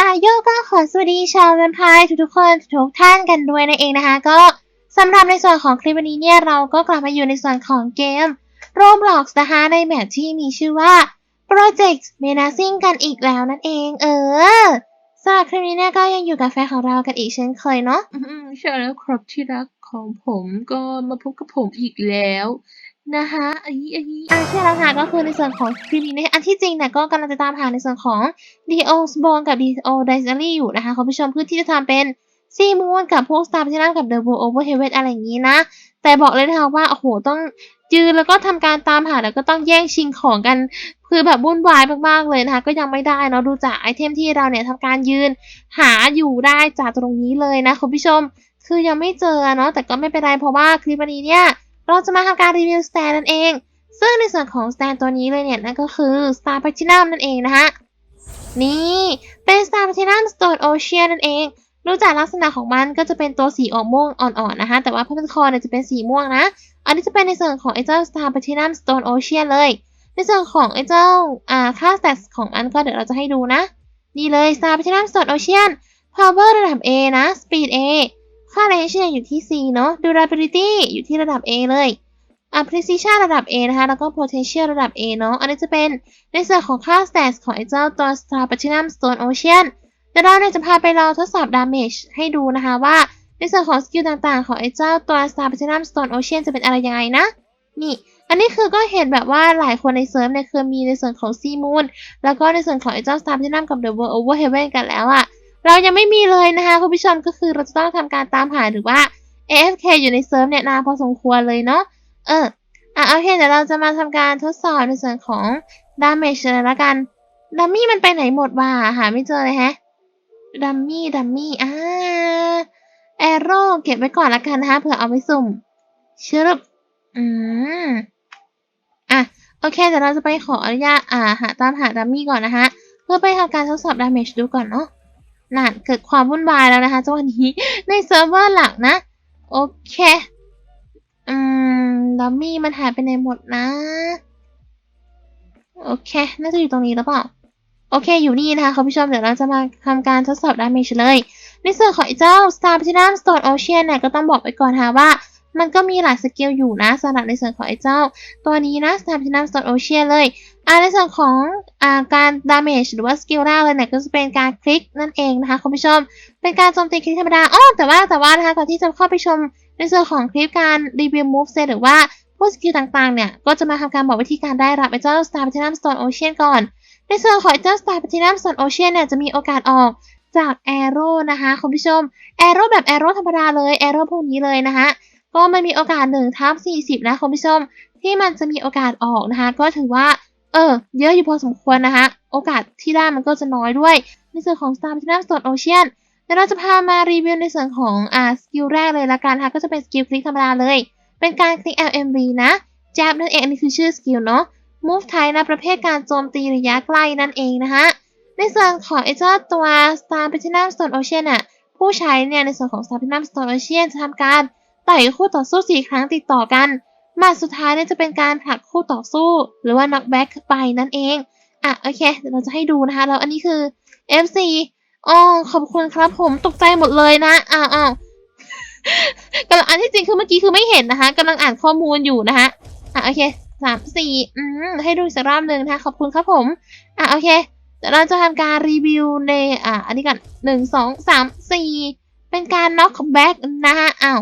อาโยก็ขอสวัสดีชาวแวมไพร์ทุกๆคนทุกท่านกันด้วยนั่นเองนะคะ ก็สำหรับในส่วนของคลิปวันนี้เนี่ย เราก็กลับมาอยู่ในส่วนของเกม Roblox นะคะ ในแมปที่มีชื่อว่า Project Menacing กันอีกแล้วนั่นเอง เออ สำหรับคลิปนี้เนี่ยก็ยังอยู่กับแฟนของเรากันอีกเช่นเคยเนาะอืมใช่แล้วครับที่รักของผมก็มาพบกับผมอีกแล้วนะคะอันนี้อันนี้อะใช่แล้วค่ะก็คือในส่วนของคลิปนี้เนี่ยอันที่จริงเนี่ยก็กำลังจะตามหาในส่วนของ D.O. s b o n กับ D.O. Diary อยู่นะคะคุณผู้ชมเพื่อที่จะทำเป็นซีมูนกับพวก Star Platinum กับ The World Over Heaven อะไรอย่างนี้นะ แต่บอกเลยนะคะว่า โอ้โห ต้อง ยืนแล้วก็ทำการตามหาแล้วก็ต้องแย่งชิงของกัน คือแบบวุ่นวายมากๆเลยนะคะก็ยังไม่ได้เนาะดูจากไอเทมที่เราเนี่ยทำการยืนหาอยู่ได้จากตรงนี้เลยนะคุณผู้ชม คือยังไม่เจอเนาะแต่ก็ไม่เป็นไรเพราะว่าคลิปวันนี้เนี่ยเราจะมาทำการรีวิวสแตนนั่นเอง ซึ่งในส่วนของสแตนตัวนี้เลยเนี่ยนั่นก็คือ Star Platinum นั่นเองนะคะนี่เป็น Star Platinum Stone Ocean นั่นเองดูจากลักษณะของมันก็จะเป็นตัวสีออกม่วงอ่อนๆนะคะ แต่ว่าผ้าพันคอเนี่ยจะเป็นสีม่วงนะ อันนี้จะเป็นในส่วนของไอ้เจ้า Star Platinum Stone Ocean เลย ในส่วนของไอ้เจ้าอ่าค่า stats ของมันก็เดี๋ยวเราจะให้ดูนะ นี่เลย Star Platinum Stone Ocean Power ระดับ A นะ Speed A ค่า range อยู่ที่ C เนาะ durability อยู่ที่ระดับ A เลยอะ precision ระดับ A นะคะ แล้วก็ potential ระดับ A เนาะ อันนี้จะเป็นในส่วนของค่า stats ของไอ้เจ้าตัว Star Platinum Stone Ocean เดี๋ยวเราเนี่ยจะพาไปลองทดสอบ damage ให้ดูนะคะว่า ในส่วนของสกิลต่างๆ ของไอ้เจ้าตัว Star Platinum Stone Ocean จะเป็นอะไรยังไงนะ นี่อันนี้คือก็เห็นแบบว่าหลายคนในเซิร์ฟเนี่ยคือมีในส่วนของ Sea Moon แล้วก็ในส่วนของไอ้เจ้า Star Platinum กับ The World Over Heaven กันแล้วอะเรายังไม่มีเลยนะคะคุณผู้ชมก็คือเราจะต้องทำการตามหาหรือว่า AFK อยู่ในเซิร์ฟเนี่ยนานพอสมควรเลยเนาะเอออะโอเคเดี๋ยวเราจะมาทำการทดสอบในส่วนของ damage เลยละกันดัมมี่มันไปไหนหมดวะหาไม่เจอเลยแฮะดัมมี่ดัมมี่อ่า โร่เก็บไว้ก่อนละกันนะคะเผื่อเอาไปสุ่มชึบอืมอะโอเคเดี๋ยวเราจะไปขออนุญาตอ่าหาตามหาดัมมี่ก่อนนะคะเพื่อไปทำการทดสอบ damage ดูก่อนเนาะนั่นเกิดความวุ่นวายแล้วนะคะจังหวะนี้ในเซิร์ฟเวอร์หลักนะ โอเค อืมดัมมี่มันหายไปไหนหมดนะ โอเค น่าจะอยู่ตรงนี้หรือเปล่า โอเคอยู่นี่นะคะคุณผู้ชมเดี๋ยวเราจะมาทำการทดสอบ damage เลย ในส่วนของไอ้เจ้า Star Platinum Stone Ocean เนี่ยก็ต้องบอกไปก่อนค่ะว่า มันก็มีหลายสกิลอยู่นะสำหรับในส่วนของไอ้เจ้า ตัวนี้นะ Star Platinum Stone Ocean เลยอ่าในส่วนของอ่าการ damage หรือว่าสกิลแรกเลยเนี่ยก็จะเป็นการคลิกนั่นเองนะคะคุณผู้ชม เป็นการโจมตีคลิกธรรมดาอ้อแต่ว่าแต่ว่านะคะก่อนที่จะเข้าไปชมในส่วนของคลิปการรีวิว move set หรือว่าพวกสกิลต่างๆเนี่ยก็จะมาทำการบอกวิธีการได้รับไอ้เจ้า Star Platinum Stone Ocean ก่อนในส่วนของไอ้เจ้า Star Platinum Stone Ocean เนี่ยจะมีโอกาสออก จาก Arrow นะคะคุณผู้ชม Arrow แบบ Arrow ธรรมดาเลย Arrow พวกนี้เลยนะคะก็มันมีโอกาส1ทับ40 นะคุณผู้ชม ที่มันจะมีโอกาสออกนะคะ ก็ถือว่า เออ เยอะอยู่พอสมควรนะคะ โอกาสที่ได้มันก็จะน้อยด้วย ในส่วนของ Star Platinum Stone Ocean เดี๋ยวเราจะพามารีวิวในส่วนของอ่าสกิลแรกเลยละกันนะคะก็จะเป็นสกิลคลิกธรรมดาเลย เป็นการคลิก LMV นะ Jab นั่นเองนนี้คือชื่อสกิลเนาะ Move Type นะประเภทการโจมตีระยะใกล้นั่นเองนะคะ ในส่วนของไอ้เจ้าตัว Star Platinum Stone Ocean อะผู้ใช้เนี่ยในส่วนของ Star Platinum Stone Ocean จะทำการต่อยคู่ต่อสู้ 4 ครั้งติดต่อกันมาสุดท้ายเนี่ยจะเป็นการผลักคู่ต่อสู้ หรือว่า knockback ไปนั่นเอง อะโอเคเดี๋ยวเราจะให้ดูนะคะ แล้วอันนี้คือ FC อ๋อขอบคุณครับผมตกใจหมดเลยนะอ้าวอ้าวกำลังอันที่จริงคือเมื่อกี้คือไม่เห็นนะคะกำลังอ่านข้อมูลอยู่นะคะอะโอเคสามสี่อืมให้ดูอีกสักรอบหนึ่งนะคะขอบคุณครับผม อะโอเค เดี๋ยวเราจะทำการรีวิวในอะอันนี้ก่อนหนึ่งสองสามสี่เป็นการ knockback นะคะอ้าว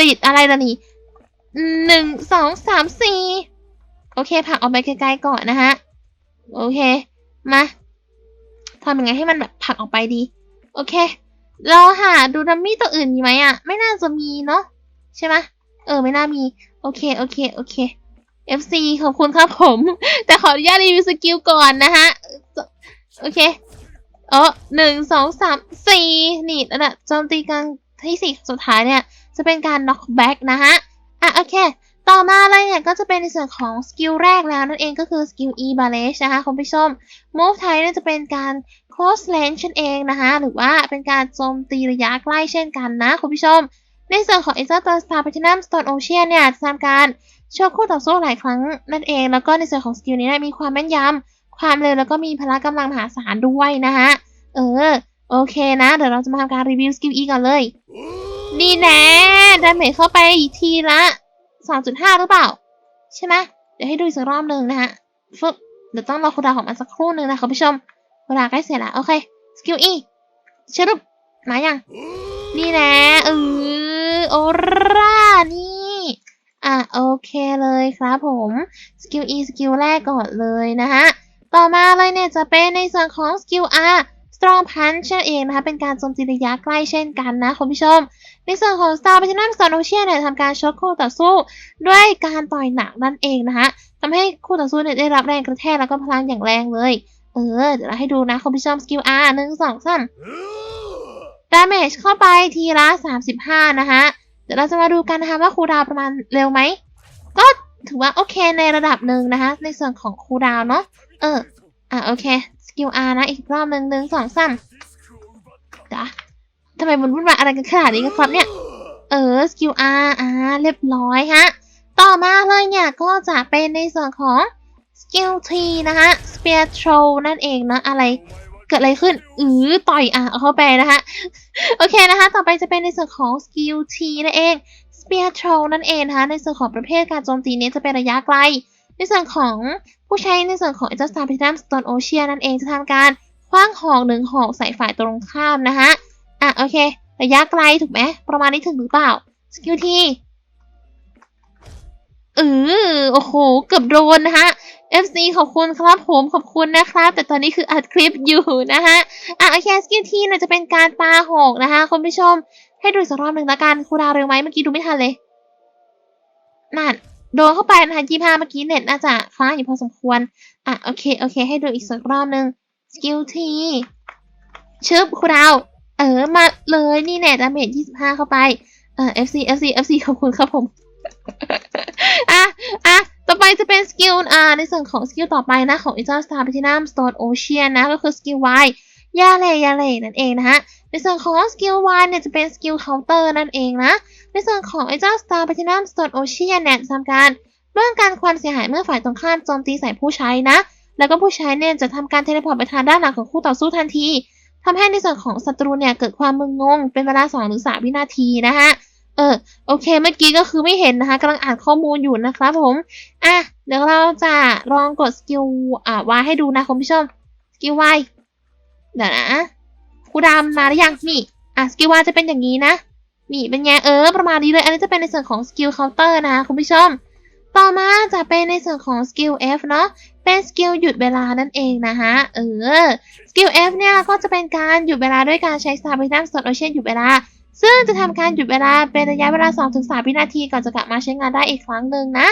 ติดอะไรล่ะนี่หนึ่งสองสามสี่โอเคผลักออกไปไกลๆก่อนนะฮะโอเค มาทำยังไงให้มันแบบผลักออกไปดี โอเค เราหาดูดัมมี่ตัวอื่นมีไหมอะ ไม่น่าจะมีเนาะใช่ไหมเออไม่น่ามี โอเค โอเค โอเค FC ขอบคุณครับผม แต่ขออนุญาตรีวิวสกิลก่อนนะฮะ โอเคเออหนึ่งสองสามสี่นี่ระดับโจมตีกลางที่สี่สุดท้ายเนี่ย จะเป็นการ knock back นะฮะ อะ โอเค ต่อมาเลยเนี่ย ก็จะเป็นในส่วนของสกิลแรกแล้วนั่นเองก็คือสกิล e b a l a n c e นะคะคุณผู้ชม move ไทยเนี่ยจะเป็นการ close range นั่นเองนะคะ หรือว่าเป็นการโจมตีระยะใกล้เช่นกันนะคุณผู้ชม ในส่วนของ e x a t o r Star Platinum Stone Ocean เนี่ยจะทำการ โชว์คู่ต่อสู้หลายครั้งนั่นเอง แล้วก็ในส่วนของสกิลนี้มีความแม่นยำความเร็วแล้วก็มีพละกำลังมหาศาลด้วยนะคะเออ โอเคนะ เดี๋ยวเราจะมาทำการรีวิวสกิล E ก่อนเลย นี่แน่ดาเมจเข้าไปทีละ 2.5 หรือเปล่า ใช่ไหมเดี๋ยวให้ดูอีกสักรอบหนึ่งนะฮะฟึบเดี๋ยวต้องรอคุณดาวของมันสักครู่หนึ่งนะคุณผู้ชมคุณดาใกล้เสร็จแล้วโอเคสกิล E ชรึบมายังนี่แน่เออโอรานี่ เคเลยครับผมสกิล E สกิลแรกก่อนเลยนะฮะต่อมาเลยเนี่ยจะเป็นในส่วนของสกิล R Strong Punch นั่นเองนะคะเป็นการโจมตีระยะใกล้เช่นกันนะคุณผู้ชม ในส่วนของ Star Platinum Stone Ocean เนี่ยทำการช็อตคู่ต่อสู้ด้วยการต่อยหนักนั่นเองนะคะทำให้คู่ต่อสู้เนี่ยได้รับแรงกระแทกแล้วก็พลังอย่างแรงเลย เออ เดี๋ยวเราให้ดูนะคุณผู้ชมสกิล R หนึ่งสองสาม damage เข้าไปทีละ 35 นะคะเดี๋ยวเราจะมาดูกันนะคะว่าคูดาวประมาณเร็วไหม ก็ถือว่าโอเคในระดับหนึ่งนะคะ ในส่วนของคูดาวเนาะเออ อะโอเคสกิล R นะ อีกรอบหนึ่งหนึ่งสองสามจ้ะทำไมมันวุ่นวายอะไรกันขนาดนี้กันครับเนี่ย เออสกิล R อ่าเรียบร้อยฮะ ต่อมาเลยเนี่ย ก็จะเป็นในส่วนของสกิล T นะคะ Spear Throw นั่นเองนะอะไรเกิดอะไรขึ้นอือต่อยอะเอาเข้าไปนะคะโอเคนะคะ ต่อไปจะเป็นในส่วนของสกิล T นั่นเอง ปียโทรนั่นเองนะคะในส่วนของประเภทการโจมตีนี้จะเป็นระยะไกล ในส่วนของผู้ใช้ในส่วนของเอเจสตาร์พิทัมสโตนโอเชียนั่นเองจะทำการคว้างหอกหนึ่งหอกใส่ฝ่ายตรงข้ามนะคะอะโอเค ระยะไกลถูกไหมประมาณนี้ถึงหรือเปล่าสกิลที เออโอ้โห เกือบโดนนะคะ FC ขอบคุณครับผมขอบคุณนะครับ แต่ตอนนี้คืออัดคลิปอยู่นะคะอะโอเคสกิลทีเนี่ยจะเป็นการปาหอกนะคะคุณผู้ชม ให้ดูสักรอบหนึ่งละกันครูดาวเร็วไหมเมื่อกี้ดูไม่ทันเลยนั่นโดนเข้าไปนะคะยี่ห้าเมื่อกี้เน็ตน่าจะค้างอยู่พอสมควร อะโอเคโอเค ให้ดูอีกสักรอบหนึ่งสกิลทีชึบครูดาวเออมาเลยนี่แน่ดาเมจ25 เข้าไปเออ FC FC FC ขอบคุณครับผม อะอะต่อไปจะเป็นสกิลอ่าในส่วนของสกิลต่อไปนะ ของ i n t e r Star Platinum Stone Ocean นะ ก็คือสกิล Y ยาเล่ยาเล่นั่นเองนะฮะ ในส่วนของสกิล Y เนี่ยจะเป็นสกิล counter นั่นเองนะ ในส่วนของ i n t e r Star Platinum Stone Ocean เนี่ยทำการป้องกันความเสียหายเมื่อฝ่ายตรงข้ามโจมตีใส่ผู้ใช้นะ แล้วก็ผู้ใช้เนี่ยจะทำการเทเลพอร์ตไปทางด้านหลังของคู่ต่อสู้ทันทีทำให้ในส่วนของศัตรูเนี่ยเกิดความมึนงง เป็นเวลา2หรือ3วินาทีนะคะ เออโอเคเมื่อกี้ก็คือไม่เห็นนะคะกำลังอ่านข้อมูลอยู่นะครับผมอะเดี๋ยวเราจะลองกดสกิลอ่าวายให้ดูนะคุณผู้ชมสกิลวายเดี๋ยวนะครูดามมาหรือยังนี่อะสกิลวายจะเป็นอย่างนี้นะนี่เป็นไงเออประมาณนี้เลย อันนี้จะเป็นในส่วนของสกิลเคาน์เตอร์นะคะคุณผู้ชมต่อมาจะเป็นในส่วนของสกิล F เนาะเป็นสกิลหยุดเวลานั่นเองนะคะเออสกิล F เนี่ยก็จะเป็นการหยุดเวลาด้วยการใช้ Star Platinum Stone Ocean หยุดเวลา ซึ่งจะทำการหยุดเวลาเป็นระยะเวลา 2-3 วินาทีก่อนจะกลับมาใช้งานได้อีกครั้งหนึ่งนะ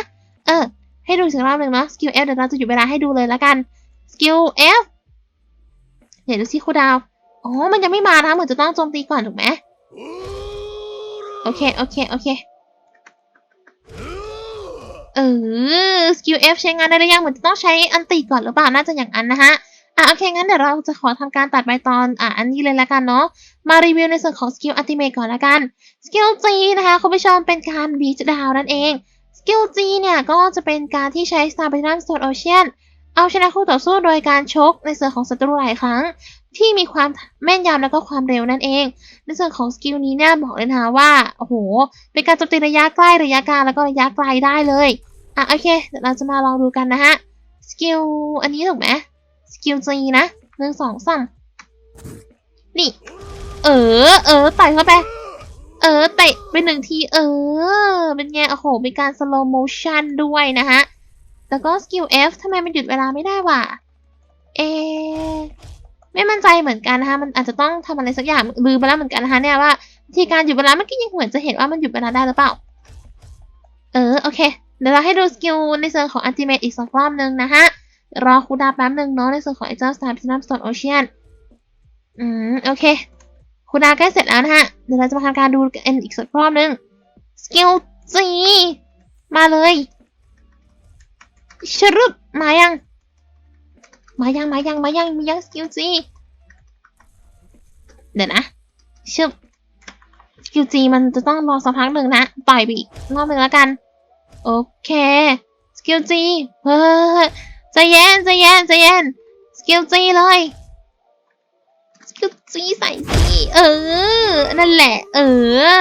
เออ ให้ดูอีกสักรอบหนึ่งเนาะสกิล F เดี๋ยวเราจะหยุดเวลาให้ดูเลยละกันสกิล F เดี๋ยวดูซิคูดาวอ๋อ มันยังไม่มานะเหมือนจะต้องโจมตีก่อนถูกไหมโอเค โอเค โอเค เออ สกิล F ใช้งานได้หรือยังเหมือนจะต้องใช้อันติก่อนหรือเปล่า น่าจะอย่างนั้นนะฮะ อะโอเค งั้นเดี๋ยวเราจะขอทำการตัดไปตอนอะอันนี้เลยละกันเนาะมารีวิวในส่วนของสกิลอัติเมทก่อนละกันสกิล G นะคะคุณผู้ชมเป็นการบีชดาวนั่นเองสกิล G เนี่ยก็จะเป็นการที่ใช้ Star Platinum Stone Ocean เอาชนะคู่ต่อสู้โดยการชกในส่วนของศัตรูหลายครั้ง ที่มีความแม่นยำแล้วก็ความเร็วนั่นเอง ในส่วนของสกิลนี้เนี่ยบอกเลยนะคะว่าโอ้โหเป็นการโจมตีระยะใกล้ระยะกลางแล้วก็ระยะไกลได้เลยอะโอเคเดี๋ยวเราจะมาลองดูกันนะฮะสกิลอันนี้ถูกไหม สกิล G นะหนึ่งสองสามนี่ เออ เออต่อยเข้าไป เออเตะไปหนึ่งที เออ เป็นไงโอ้โหเป็นการ slow motion ด้วยนะฮะ แล้วก็สกิล F ทำไมมันหยุดเวลาไม่ได้วะ เอ ไม่มั่นใจเหมือนกันนะคะ มันอาจจะต้องทำอะไรสักอย่างลืมไปแล้วเหมือนกันนะคะเนี่ยว่าวิธีการหยุดเวลาเมื่อกี้ยังเหมือนจะเห็นว่ามันหยุดเวลาได้หรือเปล่า เออ โอเค เดี๋ยวเราให้ดูสกิลในส่วนของ Ultimate อีกสักรอบนึงนะฮะ รอคูดาแป๊บหนึ่งเนาะในส่วนของไอ้เจ้า Star Platinum Stone Ocean อืม โอเค คูดาใกล้เสร็จแล้วนะฮะ เดี๋ยวเราจะมาทำการดูกันอีกสักรอบนึง สกิล G มาเลยชรึบมายัง มายัง มายัง มายัง มียังสกิลจีเดี๋ยวนะชึบสกิลจีมันจะต้องรอสักพักหนึ่งนะ ต่อยไปอีกรอบหนึ่งแล้วกัน โอเค สกิลจีเฮ้ย ใจเย็นใจเย็นใจเย็นสกิลจีเลยสกิลจีใส่จีเออ นั่นแหละ เอ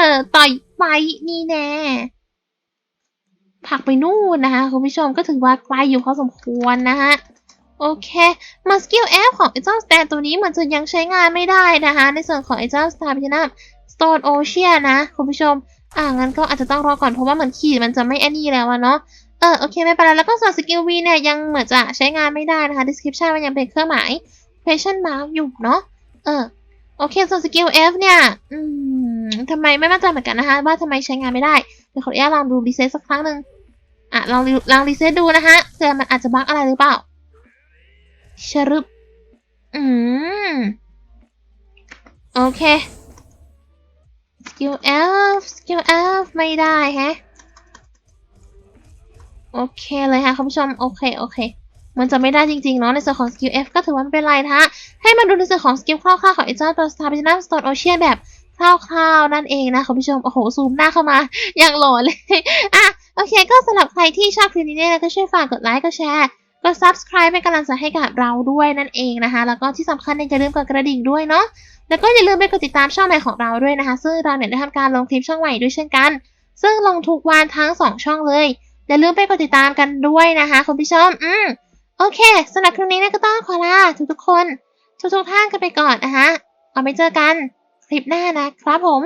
อ ต่อยไปนี่แน่ผักไปนู่นนะคะคุณผู้ชมก็ถือว่าไกลอยู่พอสมควรนะฮะโอเคมาสกิลแอปของไอเจ้าสแตนตัวนี้เหมือนจะยังใช้งานไม่ได้นะคะ ในส่วนของไอเจ้าสตาร์พินัมสโตนโอเชียนะ คุณผู้ชม อ่างั้นก็อาจจะต้องรอก่อนเพราะว่าเหมือนขีดมันจะไม่แอนนี่แล้วเนาะ เออโอเคไม่เป็นไรแล้วก็ส่วนสกิล V เนี่ยยังเหมือนจะใช้งานไม่ได้นะคะ description มันยังเป็นเครื่องหมาย question mark อยู่เนาะเออโอเคส่วนสกิล F เนี่ยอืมทำไมไม่มั่นใจเหมือนกันนะคะ ว่าทำไมใช้งานไม่ได้เดี๋ยวขออนุญาตลองดูรีเซ็ตสักครั้งหนึ่งอะลองลองรีเซ็ตดูนะคะเผื่อมันอาจจะบั๊กอะไรหรือเปล่าชรึบอืมโอเคสกิล F สกิล F ไม่ได้แฮะ โอเคเลยค่ะคุณผู้ชม โอเค โอเค มันจะไม่ได้จริงๆเนาะในส่วนของ skill F ก็ถือว่าไม่เป็นไรนะฮะให้มาดูในส่วนของสกิลคร่าวๆของไอ้เจ้าตัว Star Platinum Stone Ocean แบบคร่าวๆนั่นเองนะคุณผู้ชม โอ้โห ซูมหน้าเข้ามา อย่างหล่อเลยอะโอเค ก็สำหรับใครที่ชอบคลิปนี้เนี่ยก็ช่วยฝากกดไลค์ กดแชร์ กด subscribe เป็นกำลังใจให้กับเราด้วยนั่นเองนะคะ แล้วก็ที่สำคัญเนี่ยอย่าลืมกดกระดิ่งด้วยเนาะ แล้วก็อย่าลืมไปกดติดตามช่องใหม่ของเราด้วยนะคะ ซึ่งเราเนี่ยได้ทำการลงคลิปช่องใหม่ด้วยเช่นกัน ซึ่งลงทุกวันทั้งสองช่องเลย อย่าลืมไปกดติดตามกันด้วยนะคะคุณผู้ชม อืมโอเคสำหรับคลิปนี้นะก็ต้องขอลาทุกๆคนทุกๆท่านกันไปก่อนนะคะเอาไปเจอกันคลิปหน้านะครับผม